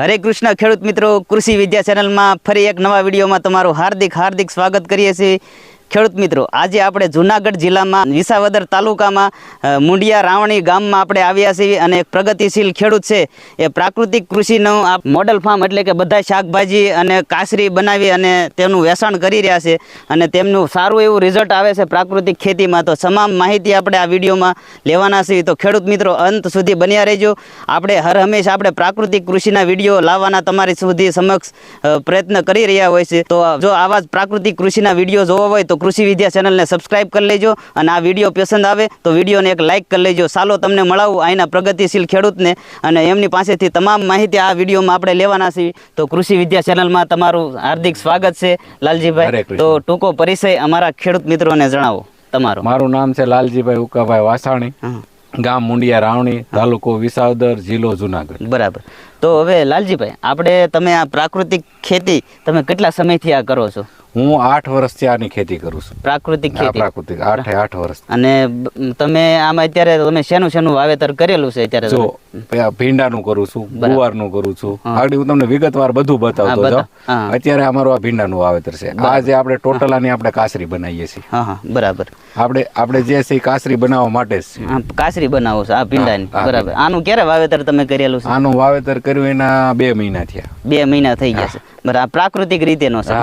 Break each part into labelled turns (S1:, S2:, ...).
S1: હરે કૃષ્ણ, ખેડૂત મિત્રો, કૃષિ વિદ્યા ચેનલમાં ફરી એક નવા વિડીયોમાં તમારું હાર્દિક હાર્દિક સ્વાગત કરીએ છીએ. ખેડૂત મિત્રો, આજે આપણે જુનાગઢ જિલ્લામાં વિસાવદર તાલુકામાં મુંડિયા રાવણી ગામમાં આપણે આવ્યા છીએ અને એક પ્રગતિશીલ ખેડૂત છે. એ પ્રાકૃતિક કૃષિનું આ મોડલ ફાર્મ એટલે કે બધા શાકભાજી અને કાસરી બનાવી અને તેનું વેચાણ કરી રહ્યા છે અને તેમનું સારું એવું રિઝલ્ટ આવે છે પ્રાકૃતિક ખેતીમાં. તો તમામ માહિતી આપણે આ વિડીયોમાં લેવાના છીએ. તો ખેડૂત મિત્રો, અંત સુધી બન્યા રહેજો. આપણે હર હંમેશા આપણે પ્રાકૃતિક કૃષિના વીડિયો લાવવાના તમારી સુધી સમક્ષ પ્રયત્ન કરી રહ્યા હોય છે. તો જો આવા જ પ્રાકૃતિક કૃષિના વીડિયો જોવા હોય તો કૃષિ વિદ્યા ચેનલને સબસ્ક્રાઈબ કરી લેજો અને આ વીડિયો પસંદ આવે તો વિડીયોને એક લાઇક કરી લેજો. સાલો તમને મળાવું અહીંના પ્રગતિશીલ ખેડૂતને અને એમની પાસેથી તમામ માહિતી આ વિડીયોમાં આપણે લેવાના છીએ. તો કૃષિ વિદ્યા ચેનલમાં તમારું હાર્દિક સ્વાગત છે લાલજીભાઈ. તો ટૂંકો પરિચય અમારા ખેડૂત મિત્રોને જણાવો તમારો.
S2: મારું નામ છે લાલજીભાઈ ઉકાભાઈ વાસાણી. ગામ મુંડિયા રાવણી તાલુકો વિસાવદર જિલ્લો જુનાગઢ.
S1: બરાબર. તો હવે લાલજીભાઈ આપણે તમે આ પ્રાકૃતિક ખેતી તમે કેટલા સમયથી આ કરો છો?
S2: હું આઠ વર્ષથી આની ખેતી કરું છું.
S1: પ્રાકૃતિક ખેતી?
S2: પ્રાકૃતિક આઠે આઠ વર્ષ.
S1: અને તમે આમાં અત્યારે તમે શેનું શેનું વાવેતર કરેલું છે અત્યારે
S2: જો ભીંડાનું કરું છું ગુવારનું કરું છું. આગળ હું તમને વિગતવાર બધું બતાવતો
S1: બતા-
S2: અત્યારે અમારું આ ભીંડાનું વાવેતર છે. આ જે આપણે ટોટલ આની આપણે કાસરી બનાવીએ છીએ.
S1: હા હા બરાબર.
S2: આપણે આપણે જે છે એ કાસરી બનાવવા માટે જ
S1: કાસરી બનાવો છો આ ભીંડાની. બરાબર. આનું ક્યારે વાવેતર તમે કરેલું છે?
S2: આનું વાવેતર કર્યું એના બે મહિના થયા.
S1: બે મહિના થઈ ગયા છે. બરાબર પ્રાકૃતિક રીતેનો છે.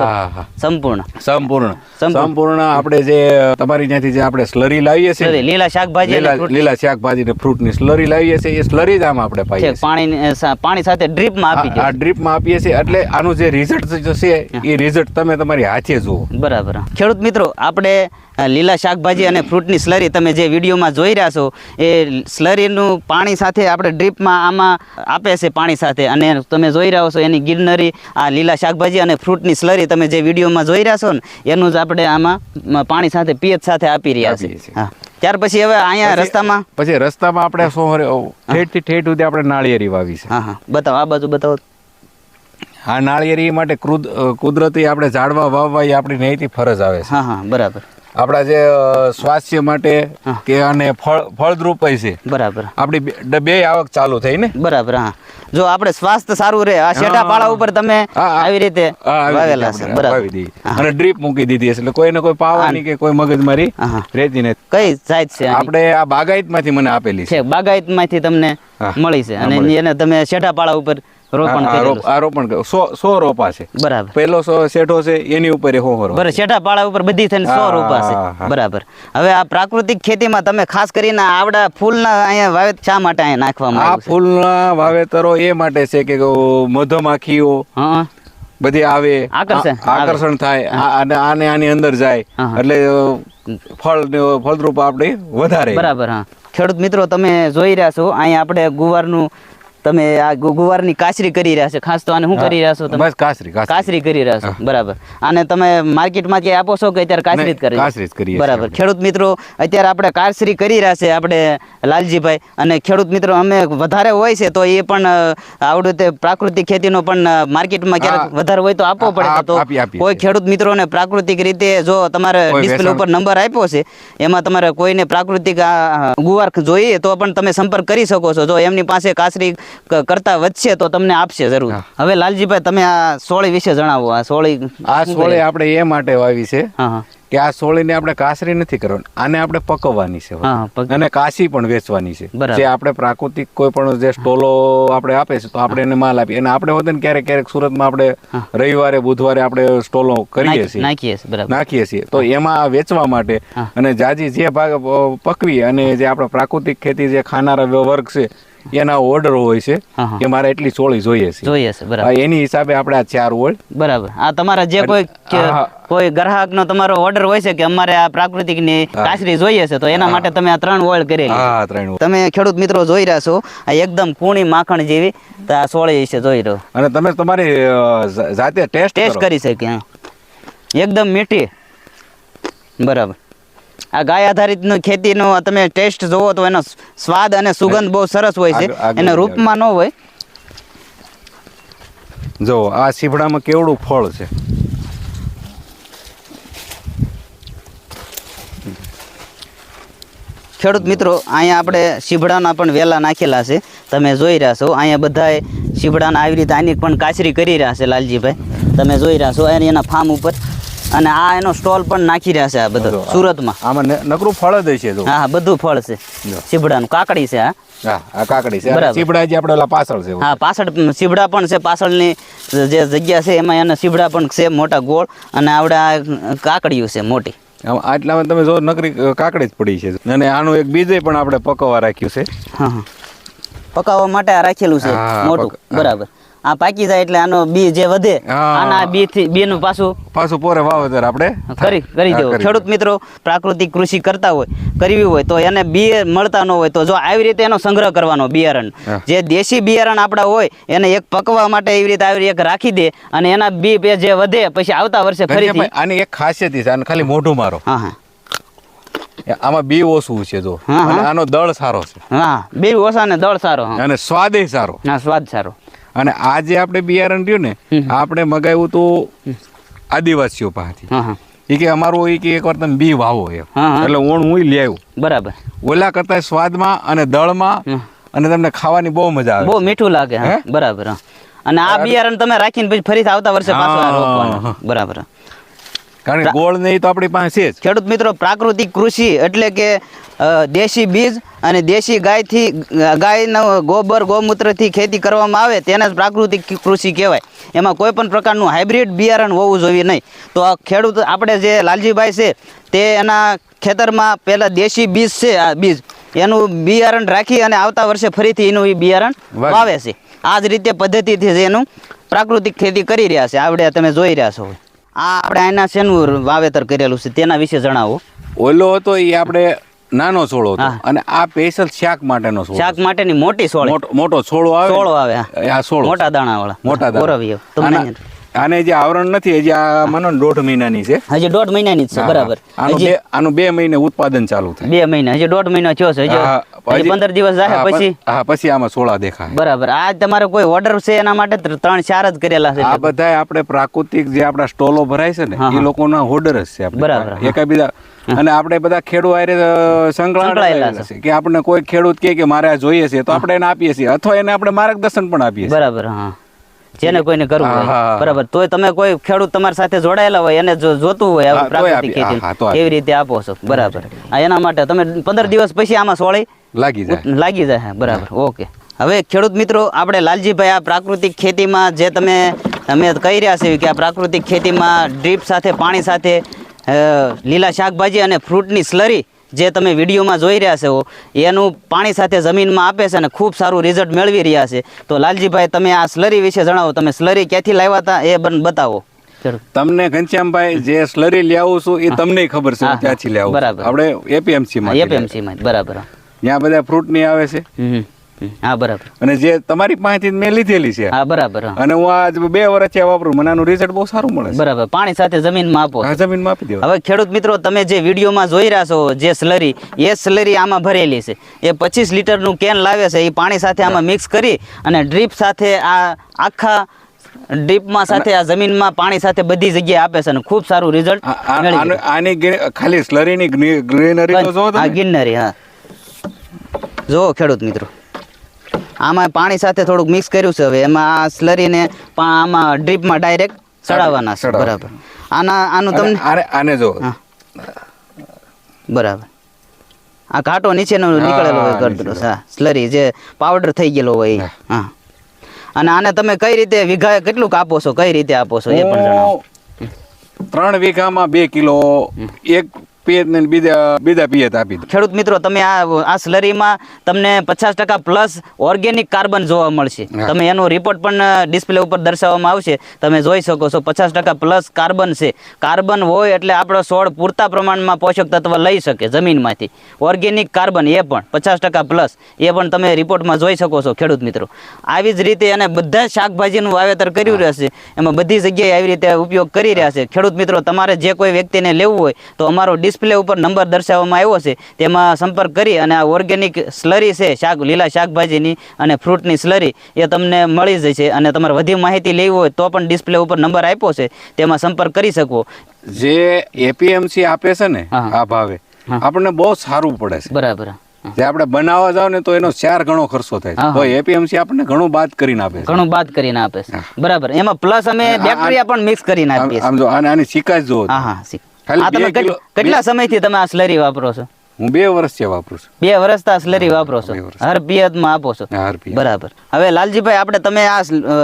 S1: સંપૂર્ણ.
S2: સંપૂર્ણ.
S1: સંપૂર્ણ.
S2: આપણે જે તમારી ત્યાંથી જે આપણે સ્લરી લાવીએ છીએ
S1: લીલા શાકભાજી
S2: લીલા શાકભાજી ને ફ્રૂટની સ્લરી લાવીએ છીએ એ સ્લરી જ આમ આપણે પાઈએ
S1: પાણી પાણી સાથે ડ્રીપમાં આપી
S2: આ- ડ્રીપમાં આપીએ છીએ એટલે આનું જે રિઝલ્ટ છે એ રિઝલ્ટ તમે તમારી હાથે જુઓ.
S1: બરાબર. ખેડૂત મિત્રો આપણે લીલા શાકભાજી અને ફ્રૂટની સ્લરી તમે જે વિડીયોમાં જોઈ રહ્યા છો એ સ્લરીનું પાણી સાથે આપણે ડ્રીપમાં આમાં આપે છે પાણી સાથે. અને તમે જોઈ રહ્યા છો એની ગિરનરી આ લીલા શાકભાજી અને ફ્રૂટની સ્લરી તમે જે વિડીયોમાં જોઈ રહ્યા છો ને એનું જ આપણે આમાં પાણી સાથે પિયત સાથે આપી રહ્યા છીએ. હા. ત્યાર પછી હવે અહીંયા રસ્તામાં?
S2: પછી રસ્તામાં આપણે સોહરે ઠેઠથી ઠેઠ સુધી આપણે નાળિયેરી વાવી છે.
S1: હા હા. બતાવો આ બાજુ બતાવો.
S2: આ નાળિયેરી માટે કૃદ- કુદરતી આપણે ઝાડવા વાવવા એ આપણી નૈતિક ફરજ આવે છે.
S1: હા હા. બરાબર.
S2: આપણા જે સ્વાસ્થ્ય માટે કે અને ફળ ફળદ્રુપ છે.
S1: બરાબર.
S2: આપણી બે- આવક ચાલુ થઈ ને?
S1: બરાબર હા. જો આપણે સ્વાસ્થ્ય સારું રહે આ શેઠા પાળા ઉપર તમે. આવી રીતે વાવેલા છે. બરાબર.
S2: અને ડ્રીપ મૂકી દીધી એટલે એટલે કોઈને કોઈ પાવાની કે કોઈ મગજમારી. રહેતી નથી.
S1: કઈ જાત છે?
S2: આપણે આ બાગાયતમાંથી મને આપેલી છે.
S1: બાગાયતમાંથી બાગાયતમાંથી તમને મળી છે. અને. એને તમે શેઠા પાળા ઉપર રોપણ
S2: આ- આ
S1: કરેલું
S2: રોપ- આ રોપણ સો સો રોપા છે.
S1: છે. બરાબર.
S2: પહેલો શેઠો છે એની ઉપર એ
S1: બરાબર શેઠા પાળા ઉપર બધી થઈને સો
S2: હા,
S1: છે. બરાબર. હવે આ પ્રાકૃતિક ખેતીમાં તમે ખાસ કરીને આવડા ફૂલના અહીંયા વાવેત શા માટે અહીંયા નાખવામાં
S2: આ ફૂલના વાવેતરો એ માટે છે કે મધમાખીઓ
S1: હા
S2: બધી આવે
S1: આકર્ષણ,
S2: થાય અને આને આની અંદર જાય. એટલે ફળ ફળદ્રુપ આપણે વધારે.
S1: બરાબર હા. ખેડૂત મિત્રો તમે જોઈ રહ્યા છો અહીંયા આપણે ગુવારનું તમે આ ગુવારની કાસરી કરી રહ્યા છો. ખાસ તો આને શું કરી રહ્યા છો તમે?
S2: બસ કાસરી કાસરી.
S1: કરી રહ્યા છો. બરાબર. અને તમે માર્કેટમાં ક્યાંય આપો છો કે અત્યારે કાસરી જ કરી
S2: કાચરી જ કરીએ
S1: બરાબર. ખેડૂત મિત્રો અત્યારે આપણે કાસરી કરી રહ્યા છે આપણે લાલજીભાઈ. અને ખેડૂત મિત્રો અમે વધારે હોય છે તો એ પણ આવડું તે પ્રાકૃતિક ખેતીનો પણ માર્કેટમાં ક્યારેક વધારે હોય તો આપવો પડે. તો કોઈ
S2: ખેડૂત
S1: ખેડૂત મિત્રોને પ્રાકૃતિક રીતે જો તમારે ડિસ્પ્લે ઉપર નંબર આપ્યો છે એમાં તમારે કોઈને પ્રાકૃતિક ગુવાર જોઈએ તો પણ તમે સંપર્ક કરી શકો છો. જો એમની પાસે કાચરી ક- કરતા વધશે તો તમને આપશે જરૂર. હવે લાલજીભાઈ તમે આ સોળી વિશે જણાવો. આ સોળી
S2: આ સોળી આપણે એ માટે વાવી છે કે આ સોળીને આપણે કાસરી નથી કરવાની આને આપણે પકવવાની છે અને કાશી પણ વેચવાની છે. જે આપણે પ્રાકૃતિક કોઈ પણ જે સ્ટોલો આપણે આપે છે તો આપણે એને માલ આપીએ. અને આપણે હોતે ને ક્યારેક ક્યારેક સુરતમાં આપણે રવિવારે બુધવારે આપણે સ્ટોલો કરીએ છીએ.
S1: નાખીએ છીએ
S2: નાખીએ છીએ. તો એમાં વેચવા માટે અને જાજી જે ભાગ પકવી અને જે આપણે પ્રાકૃતિક ખેતી જે ખાનારા વર્ગ છે એના ઓર્ડર હોય છે. કે મારે એટલી ચોળી જોઈએ છે.
S1: જોઈએ છે બરાબર.
S2: એની હિસાબે આપણે આ ચાર ઓળ
S1: બરાબર. આ તમારા જે કોઈ. કોઈ ગ્રાહક નો તમારો ઓર્ડર હોય છે કે અમારે આ પ્રાકૃતિકની કાચરી જોઈએ છે તો એના માટે તમે આ ત્રણ ઓળ કરેલી.
S2: હા ત્રણ
S1: તમે ખેડૂત મિત્રો જોઈ રહ્યા છો આ એકદમ કૂણી માખણ જેવી તો આ સોળી છે જોઈ રહ્યો.
S2: અને તમે તમારી જાતે ટેસ્ટ
S1: ટેસ્ટ કરી. શકે એકદમ મીઠી. બરાબર. આ ગાય આધારિત ખેતીનો તમે ટેસ્ટ જોવો તો એનો સ્વાદ અને સુગંધ બહુ સરસ હોય છે. એને. રૂપમાં ન હોય.
S2: જો આ સીભડામાં કેવડું ફળ છે?
S1: ખેડૂત મિત્રો અહીંયા આપણે શીભડાના પણ વેલા નાખેલા છે. તમે જોઈ રહ્યા છો અહીંયા બધાએ શીભડાના આવી રીતે આની પણ કાચરી કરી રહ્યા છે લાલજીભાઈ. તમે જોઈ રહ્યા છો એના ફાર્મ ઉપર અને આ એનો સ્ટોલ પણ નાખી રહ્યા છે આ બધો સુરતમાં.
S2: આમાં નકરું ફળ જ છે જો
S1: હા હા બધું ફળ છે. શીભડાનું કાકડી છે આ
S2: હા આ કાકડી છે.
S1: બરાબર.
S2: જે આપણે ઓલા પાછળ છે.
S1: હા પાછળ શીભડા પણ છે. પાછળની જે જગ્યા છે એમાં એના શીભડા પણ છે મોટા ગોળ. અને આવડા કાકડીયું છે મોટી.
S2: આટલા આટલામાં તમે જો નકરી કાકડી જ પડી છે. અને આનું એક બીજે પણ આપણે પકવવા રાખ્યું છે.
S1: હા પકાવવા માટે આ રાખેલું છે મોટું. બરાબર. આ પાકી જાય એટલે આનો બી જે વધે આના બી થી બીનું પાછું
S2: પાછું પોરે વાવેતર આપણે?
S1: કરી કરી દેવું. ખેડૂત મિત્રો પ્રાકૃતિક કૃષિ કરતા હોય કરવી હોય તો એને બી મળતા ન હોય તો જો આવી રીતે એનો સંગ્રહ કરવાનો બિયારણ. જે દેશી બિયારણ આપણા હોય એને એક પકવા માટે એવી રીતે આવી એક રાખી દે અને એના બી જે વધે પછી આવતા વર્ષે ફરીથી
S2: આની એક ખાસિયત છે આને ખાલી મોઢું મારો.
S1: હા હા.
S2: આમાં બી ઓછું છે જો. આનો દળ સારો છે.
S1: હા બી ઓછા ને દળ સારો
S2: અને સ્વાદે સારો.
S1: હા સ્વાદ સારો.
S2: અને આ જે આપણે બિયારણ રહ્યું ને આપણે મગાવ્યું તો આદિવાસીઓ પાસેથી. એ કે અમારું એ કે એકવાર તમે બી વાવો એમ. એટલે ઓણ હું લઈ આવ્યું.
S1: બરાબર.
S2: ઓલા કરતા સ્વાદમાં અને દળમાં અને તમને ખાવાની બહુ મજા આવે
S1: બહુ મીઠું લાગે? બરાબર. અને આ બિયારણ તમે રાખીને પછી ફરીથી આવતા વર્ષે પાછું. બરાબર
S2: કારણ કે ગોળ નહીં તો આપણી પાસે છે
S1: ખેડૂત મિત્રો પ્રાકૃતિક કૃષિ એટલે કે દેશી બીજ અને દેશી ગાયથી ગાયનો ગોબર ગૌમૂત્રથી ખેતી કરવામાં આવે તેને જ પ્રાકૃતિક કૃષિ કહેવાય. એમાં કોઈ પણ પ્રકારનું હાઇબ્રિડ બિયારણ હોવું જોઈએ નહીં. તો આ ખેડૂત આપણે જે લાલજીભાઈ છે તે એના ખેતરમાં પહેલાં દેશી બીજ છે આ બીજ. એનું બિયારણ રાખી અને આવતા વર્ષે ફરીથી એનું એ બિયારણ
S2: વાવી.
S1: છે. આ જ રીતે પદ્ધતિથી એનું પ્રાકૃતિક ખેતી કરી રહ્યા છે. આવડે તમે જોઈ રહ્યા છો. આ આપણે આના શેનું વાવેતર કરેલું છે તેના વિશે જણાવો.
S2: ઓલો હતો એ આપણે નાનો છોડો હતો. અને આ સ્પેશિયલ શાક માટેનો છોડો
S1: શાક માટેની મોટી છોડ
S2: મોટો મોટો છોડો આવે
S1: છોડો આવે
S2: આ છોડો
S1: મોટા દાણા વાળા
S2: મોટા દાણા. આના- આને જે આવરણ નથી હજી આ માનો દોઢ મહિનાની છે.
S1: હજી દોઢ મહિનાની જ છે બરાબર.
S2: આનું બે આનું બે મહિને ઉત્પાદન ચાલુ થાય.
S1: બે મહિના હજી દોઢ મહિનો થયો છે હજી. પંદર દિવસ જાય પછી.
S2: હા પછી આમાં સોળા દેખાય.
S1: બરાબર. આ તમારે કોઈ ઓર્ડર છે એના માટે ત્રણ ચાર જ કરેલા છે.
S2: આ બધા આપણે પ્રાકૃતિક જે આપણા સ્ટોલો ભરાય છે ને એ લોકોના હોર્ડર જ છે
S1: બરાબર,
S2: એક બીજા અને આપણે બધા ખેડૂત આરે
S1: સંકળાયેલા
S2: છે. કે આપણને કોઈ ખેડૂત કે મારે આ જોઈએ છે તો આપણે એને આપીએ છીએ અથવા એને આપણે માર્ગદર્શન પણ આપીએ
S1: બરાબર હા. જેને કોઈને કરવું હોય. બરાબર. તોય તમે કોઈ ખેડૂત તમારી સાથે જોડાયેલા હોય એને જો જોતું હોય પ્રાકૃતિક ખેતી કેવી રીતે આપો છો. બરાબર. આ એના માટે તમે પંદર દિવસ પછી આમાં સોળી?
S2: લાગી જાય.
S1: લાગી જાય બરાબર. ઓકે. હવે ખેડૂત મિત્રો આપણે લાલજીભાઈ આ પ્રાકૃતિક ખેતીમાં જે તમે અમે કહી રહ્યા છીએ કે આ પ્રાકૃતિક ખેતીમાં ડ્રીપ સાથે પાણી સાથે લીલા શાકભાજી અને ફ્રૂટની સ્લરી જે તમે વિડીયોમાં જોઈ રહ્યા છો એનું પાણી સાથે જમીનમાં આપે છે અને ખૂબ સારું રિઝલ્ટ મેળવી રહ્યા છે. તો લાલજીભાઈ તમે આ સ્લરી વિશે જણાવો. તમે સ્લરી ક્યાંથી લાવ્યા હતા એ બન બતાવો.
S2: તમને ઘનશ્યામભાઈ જે સ્લરી લાવું છું એ તમને ખબર છે ક્યાંથી લાવું. આપણે એપીએમસી માં
S1: એપીએમસી માં બરાબર.
S2: ત્યાં બધા ફ્રૂટની આવે છે.
S1: હા બરાબર.
S2: અને જે તમારી પાસેથી મેં લીધેલી છે.
S1: હા બરાબર
S2: અને હું આજ બે વર્ષથી વાપરું મને આનું રિઝલ્ટ બહુ સારું મળે છે.
S1: બરાબર પાણી સાથે જમીનમાં આપો.
S2: હા જમીનમાં આપી દેવા
S1: હવે ખેડૂત મિત્રો તમે જે વિડીયોમાં જોઈ રહ્યા છો જે સ્લરી એ સ્લરી આમાં ભરેલી છે. એ પચીસ લીટરનું કેન લાવે છે એ પાણી સાથે આમાં મિક્સ કરી અને ડ્રીપ સાથે આ આખા ડ્રીપમાં સાથે આ જમીનમાં પાણી સાથે બધી જગ્યાએ આપે છે અને ખૂબ સારું રિઝલ્ટ
S2: આને- ખાલી સ્લરીની ગ્રીનરી તો જો તમે.
S1: હા. જો ખેડૂત મિત્રો. આમાં પાણી સાથે થોડુંક મિક્સ કર્યું છે હવે. એમાં આ સ્લરીને પણ આમાં ડ્રીપમાં ડાયરેક્ટ ચડાવવાના છે. બરાબર. આના આનું તમને
S2: આને જો.
S1: બરાબર. આ ઘાટો નીચેનો નીકળેલો હોય
S2: હા,
S1: હા સ્લરી જે પાવડર થઈ ગયેલો હોય હા. અને આને તમે કઈ રીતે વીઘાએ કેટલું આપો છો? કઈ રીતે આપો છો? એ પણ જણાવો.
S2: ત્રણ વીઘામાં બે કિલો એક પિયત ને બીજા બીજા પિયત આપી
S1: ખેડૂત મિત્રો તમે આ આ સ્લરીમાં તમને પચાસ ટકા પ્લસ ઓર્ગેનિક કાર્બન જોવા મળશે. તમે એનો રિપોર્ટ પણ ડિસ્પ્લે ઉપર દર્શાવવામાં આવશે. તમે જોઈ શકો છો પચાસ ટકા પ્લસ કાર્બન છે. કાર્બન હોય એટલે આપણો છોડ પૂરતા પ્રમાણમાં પોષક તત્વ લઈ શકે જમીનમાંથી. ઓર્ગેનિક કાર્બન એ પણ પચાસ ટકા પ્લસ એ પણ તમે રિપોર્ટમાં જોઈ શકો છો ખેડૂત મિત્રો. આવી જ રીતે અને બધા જ શાકભાજીનું વાવેતર કર્યું રહેશે. એમાં બધી જગ્યાએ આવી રીતે ઉપયોગ કરી રહ્યા છે. ખેડૂત મિત્રો તમારે જે કોઈ વ્યક્તિને લેવું હોય તો અમારો ડિસ્પ્લે ઉપર નંબર દર્શાવવામાં આવ્યો છે. તેમાં સંપર્ક કરી અને આ ઓર્ગેનિક સ્લરી છે શાક લીલા શાકભાજીની અને ફ્રૂટની સ્લરી એ તમને મળી જશે અને તમારે વધુ માહિતી લેવી હોય તો પણ ડિસ્પ્લે ઉપર નંબર આપ્યો છે. તેમાં સંપર્ક કરી શકો.
S2: જે એપીએમસી આપે છે ને આ ભાવે આપણને બહુ સારું પડે છે.
S1: બરાબર
S2: જે આપણે બનાવવા જાવ ને તો એનો ચાર ગણો ખર્ચો થાય છે. તો એપીએમસી આપણને ઘણું બાદ કરીને આપે છે.
S1: ઘણું બાદ કરીને આપે છે. બરાબર. એમાં પ્લસ અમે બેક્ટેરિયા પણ મિક્સ કરીને આપીએ
S2: આમ જો આની સિકાશ જો
S1: હા હા આ તમે કેટલ- સમયથી તમે આ સ્લરી વાપરો છો?
S2: હું બે વર્ષથી વાપરું છું.
S1: બે વર્ષથી આ સ્લરી વાપરો છો. હર પિયતમાં આપો છો? બરાબર. હવે લાલજીભાઈ આપણે તમે આ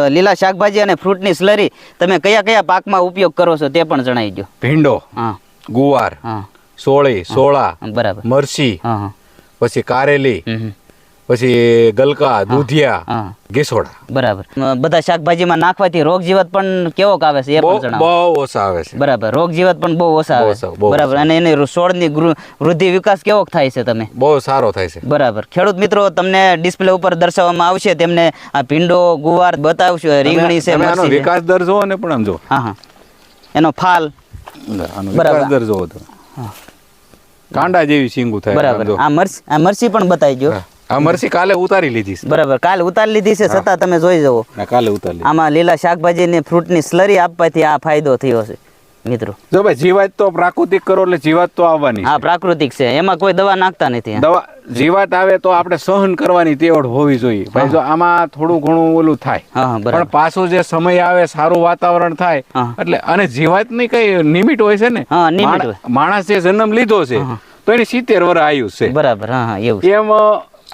S1: લીલા શાકભાજી અને ફ્રૂટની સ્લરી તમે કયા કયા પાકમાં ઉપયોગ કરો છો તે પણ જણાવી દો
S2: ભીંડો
S1: હા.
S2: ગુવાર
S1: હા.
S2: સોળી સોળા
S1: બરાબર. મરસી
S2: પછી કારેલી. પછી ગલકા દૂધિયા ગેસોડા.
S1: બરાબર. બધા શાકભાજીમાં નાખવાથી રોગ જીવત પણ કેવો આવે છે એ પણ જણાવો.
S2: બહુ ઓછા આવે છે.
S1: બરાબર. રોગ જીવત પણ બહુ ઓછા આવે છે બરાબર. અને એની છોડની વૃદ્ધિ વિકાસ કેવો થાય છે તમે?
S2: બહુ સારો થાય છે.
S1: બરાબર. ખેડૂત મિત્રો તમને ડિસ્પ્લે ઉપર દર્શાવવામાં આવશે તેમને આ ભીંડો ગુવાર બતાવશું રીંગણી છે.
S2: વિકાસ દર જોવો ને પણ આમ જો
S1: હા હા. એનો ફાલ. બરાબર.
S2: દર જોવો તમે. કાંડા જેવી સિંગુ થાય
S1: બરાબર. આ મરસી આ મરસી પણ બતાવી ગયો
S2: આ કાલે ઉતારી લીધી છે.
S1: બરાબર કાલે ઉતારી લીધી છે છતાં તમે જોઈ જવો
S2: કાલે ઉતારી
S1: આમાં લીલા શાકભાજી ને ફ્રૂટની સ્લરી આપવાથી આ ફાયદો થયો છે મિત્રો.
S2: જો ભાઈ જીવાત તો પ્રાકૃતિક કરો એટલે જીવાત તો આવવાની
S1: હા પ્રાકૃતિક છે. એમાં કોઈ દવા નાખતા નથી
S2: દવા જીવાત આવે તો આપણે સહન કરવાની તેવડ હોવી જોઈએ. ભાઈ જો આમાં થોડું ઘણું ઓલું થાય. પણ પાછું જે સમય આવે સારું વાતાવરણ થાય એટલે અને જીવાતની કઈ નિમિટ હોય છે ને. માણસ જે જન્મ લીધો છે તો એની સિત્તેર વર્ષ આયુ છે.
S1: બરાબર હા એવું
S2: એમ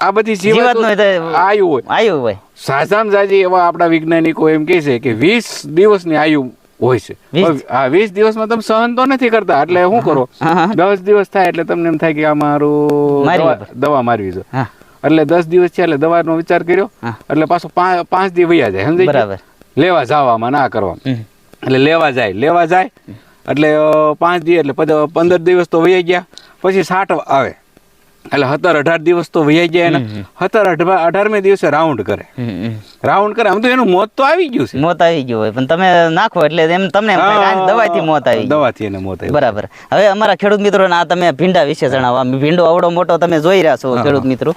S2: આ બધી જીવાત
S1: જીવાતનો
S2: આયુ હોય.
S1: આયુ હોય.
S2: સાજામાં જાજી એવા આપણા વૈજ્ઞાનિકો એમ કહે છે કે વીસ દિવસની આયુ હોય છે? આ વીસ દિવસમાં તમે સહન તો નથી કરતા એટલે શું કરો?
S1: હા, હા.
S2: દસ દિવસ થાય એટલે તમને એમ થાય કે આ મારું દવા-. મારવી છે. એટલે દસ દિવસ છે એટલે દવાનો વિચાર કર્યો એટલે પાછો પાંચ દિવસ વૈયા જાય સમજાય
S1: બરાબર.
S2: લેવા જવામાં ના કરવામાં એટલે લેવા જાય લેવા જાય એટલે પાંચ દિવસ એટલે પંદર દિવસ તો વૈયા ગયા પછી સાઠ આવે. એટલે સત્તર અઢાર દિવસ તો વૈયા જાય ને સત્તર અઢાર અઢારમે દિવસે રાઉન્ડ કરે. રાઉન્ડ કરે. આમ તો એનું મોત તો આવી ગયું છે.
S1: મોત આવી ગયું હોય. પણ તમે નાખો એટલે એમ તમને દવાથી મોત આવી
S2: દવાથી એને મોત આવી
S1: બરાબર. હવે અમારા ખેડૂત મિત્રોને આ તમે ભીંડા વિશે જણાવો. ભીંડો આવડો મોટો તમે જોઈ રહ્યા છો ખેડૂત મિત્રો.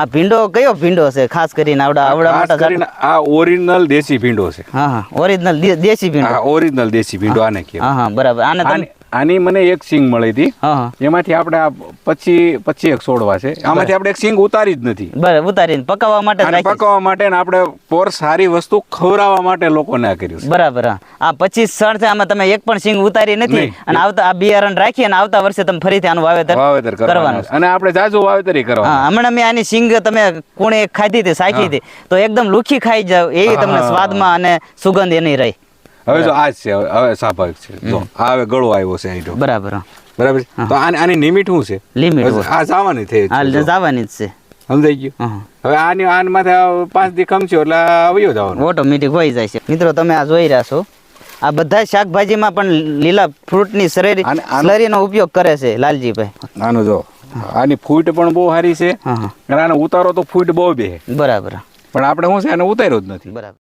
S1: આ ભીંડો કયો ભીંડો છે? ખાસ કરીને આવડા આવડા મોટા
S2: કરીને આ ઓરિજિનલ દેશી ભીંડો છે.
S1: હા હા. ઓરિજિનલ દેશી ભીંડો.
S2: ઓરિજિનલ દેશી ભીંડો આને કે
S1: હા હા. બરાબર. આને
S2: આની- મને એક સિંગ મળી હતી. એમાંથી આપણે આ પછી પચી એક છોડવા છે. આમાંથી આપણે એક સિંગ ઉતારી જ નથી.
S1: બરાબર ઉતારીને પકાવવા માટે.
S2: પકાવવા માટે ને આપણે પોર સારી વસ્તુ ખવડાવવા માટે લોકોને આ કર્યું
S1: બરાબર આ પચીસ સણ છે આમાં તમે એક પણ સિંગ ઉતારી નથી અને આવતા આ બિયારણ રાખી અને આવતા વર્ષે તમે ફરીથી આનું વાવેતર
S2: વાવેતર કરવાનું અને આપણે જાજુ વાવેતર કરવાનું
S1: હમણાં મેં આની સિંગ તમે કોણે ખાધી હતી સાખી હતી. તો એકદમ લુખી ખાઈ જાવ એ તમને સ્વાદમાં અને સુગંધ એની રહી.
S2: હવે જો આ જ છે હવે- સ્વાભાવિક છે. જો આ હવે ગળો આવ્યો છે આઈટો
S1: બરાબર
S2: બરાબર? તો આની આની લિમિટ શું છે?
S1: લિમિટ
S2: આ જવાની થઈ આ.
S1: જવાની જ છે.
S2: સમજાઈ ગયું? હવે આની આન માથે પાંચ દી ખમચ્યો એટલે આવ્યો વયો જવાનું.
S1: ઓટોમેટિક હોય જાય છે. મિત્રો તમે આ જોઈ રહ્યા છો. આ બધા શાકભાજીમાં પણ લીલા ફ્રૂટની શરીર સ્લરીનો ઉપયોગ કરે છે લાલજીભાઈ.
S2: આનો જો આની ફૂટ પણ બહુ સારી છે. અને આનો ઉતારો તો ફૂટ બહુ બે.
S1: બરાબર.
S2: પણ આપણે શું છે આને ઉતાર્યો જ નથી.
S1: બરાબર.